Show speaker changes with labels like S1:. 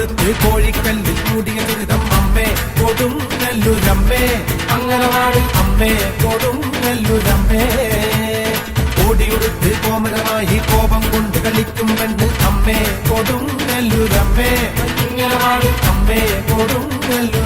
S1: കൊടുത്ത് കോഴിക്കല്ലിൽ കൂടിയ ദുരിതം അമ്മേ കൊടും നെല്ലുരമ്മേ. അങ്ങനവാടി അമ്മേ കൊടും നെല്ലുരമ്മേ. ഓടിയുടുത്ത് കോമലമായി കോപം കൊണ്ട് കളിക്കും പെണ്ണ് അമ്മേ കൊടും നെല്ലുരമ്മേ. ഇങ്ങനെ അമ്മേ കൊടും നെല്ലു